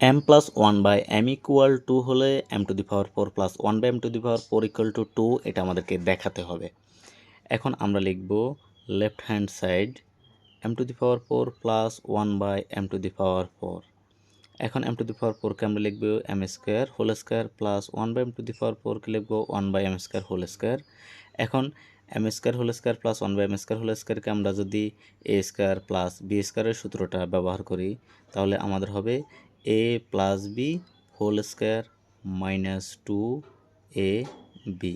M plus one by M equal to হলে M to the power four plus one by M to the power four equal to two এটা আমাদেরকে দেখাতে হবে। এখন আমরা লিখব left hand side M to the power four plus one by M to the power four এখন M to the power ফোরকে আমরা লিখব M square whole square plus one by M to the power ফোরকে লিখব one by M square whole square এখন M square whole square plus one by M square whole স্কোয়ারকে আমরা যদি এ square plus B স্কোয়ারের সূত্রটা ব্যবহার করি, তাহলে আমাদের হবে A plus B whole square minus two A B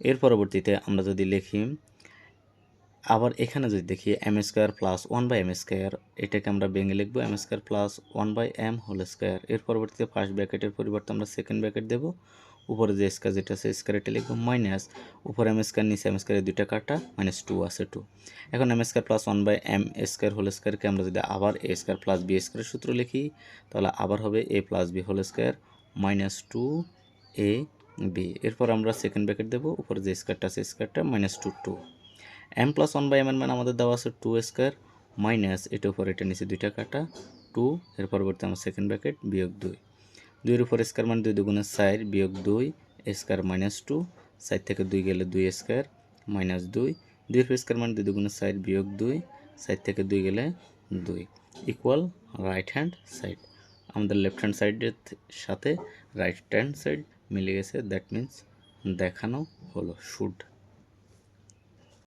এর পরবর্তীতে আমরা যদি লিখি, আবার এখানে যদি দেখি M square plus one by M square এটাকে আমরা ভেঙে লিখব M square plus one by M whole square এর পরবর্তীতে ফার্স্ট ব্র্যাকেটের পরিবর্তে আমরা সেকেন্ড ব্র্যাকেট দেবো। উপরে যে স্কোয়ার যেটা আছে স্কোয়ার এটা লিখব মাইনাস উপরে এম স্কোয়ার নিচে এম স্কোয়ারের দুইটা কাটা মাইনাস টু আছে টু এখন M square plus one by M square whole স্কোয়ারকে আমরা যদি আবার এ স্কোয়ার প্লাস বি স্কোয়ারের সূত্র লিখি, তাহলে আবার হবে A plus B whole square minus two A B এরপর আমরা সেকেন্ড ব্র্যাকেট দেবো, উপরে যে স্কোয়ারটা আছে স্কোয়ারটা minus two two M plus one by M এর মান আমাদের দেওয়া আছে টু স্কোয়ার মাইনাস এটা উপর, এটা নিচে দুইটা কাটা টু এর পরবর্তী আমার সেকেন্ড ব্র্যাকেট বিয়োগ দুই। দুইয়ের উপর স্কোয়ার মানে দুই দুগুণের সাইড বিয়োগ দুই স্কোয়ার মাইনাস টু সাইড থেকে দুই গেলে দুই স্কোয়ার মাইনাস দুই। দুই উপর স্কোয়ার মানে দুই দুগুণের সাইড বিয়োগ দুই সাইড থেকে দুই গেলে দুই। ইকুয়াল রাইট হ্যান্ড সাইড আমাদের লেফট হ্যান্ড সাইডের সাথে রাইট হ্যান্ড সাইড মিলে গেছে। দ্যাট মিন্স দেখানো হলো শুড